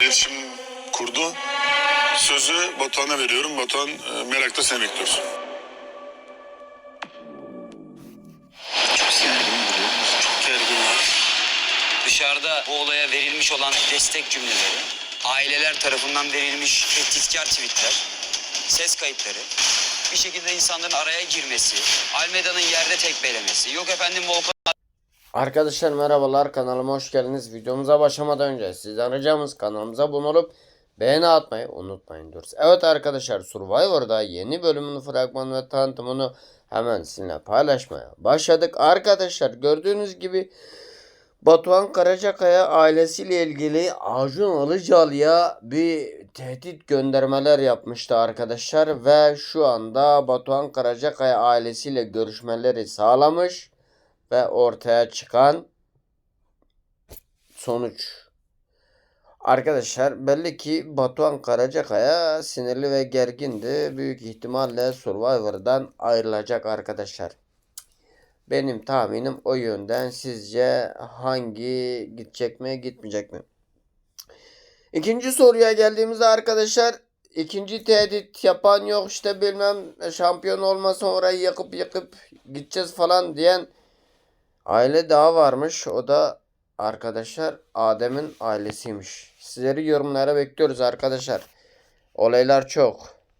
İletişim kurdu. Sözü Batuhan'a veriyorum. Batuhan e, merakla seni bekliyoruz. Çok gergin duruyor. Çok gerginler. Dışarıda bu olaya verilmiş olan destek cümleleri, aileler tarafından verilmiş tehditkar tweetler, ses kayıtları, bir şekilde insanların araya girmesi, Almeda'nın yerde tekmelemesi, yok efendim Volkan Arkadaşlar merhabalar kanalıma hoş geldiniz. Videomuza başlamadan önce sizden ricamız kanalımıza abone olup beğeni atmayı unutmayın diyoruz. Evet arkadaşlar Survivor'da yeni bölümün fragmanı ve tanıtımını hemen sizinle paylaşmaya başladık. Arkadaşlar gördüğünüz gibi Batuhan Karacakaya ailesiyle ilgili Acun Ilıcalı'ya bir tehdit göndermeler yapmıştı arkadaşlar ve şu anda Batuhan Karacakaya ailesiyle görüşmeleri sağlamış ve ortaya çıkan sonuç. Arkadaşlar belli ki Batuhan Karacakaya sinirli ve gergindi. Büyük ihtimalle Survivor'dan ayrılacak arkadaşlar. Benim tahminim o yönden. Sizce hangi gidecek mi gitmeyecek mi? İkinci soruya geldiğimizde arkadaşlar ikinci tehdit yapan yok işte bilmem şampiyon olmasa orayı yakıp yakıp gideceğiz falan diyen aile daha varmış. O da arkadaşlar Adem'in ailesiymiş. Sizleri yorumlara bekliyoruz arkadaşlar. Olaylar çok.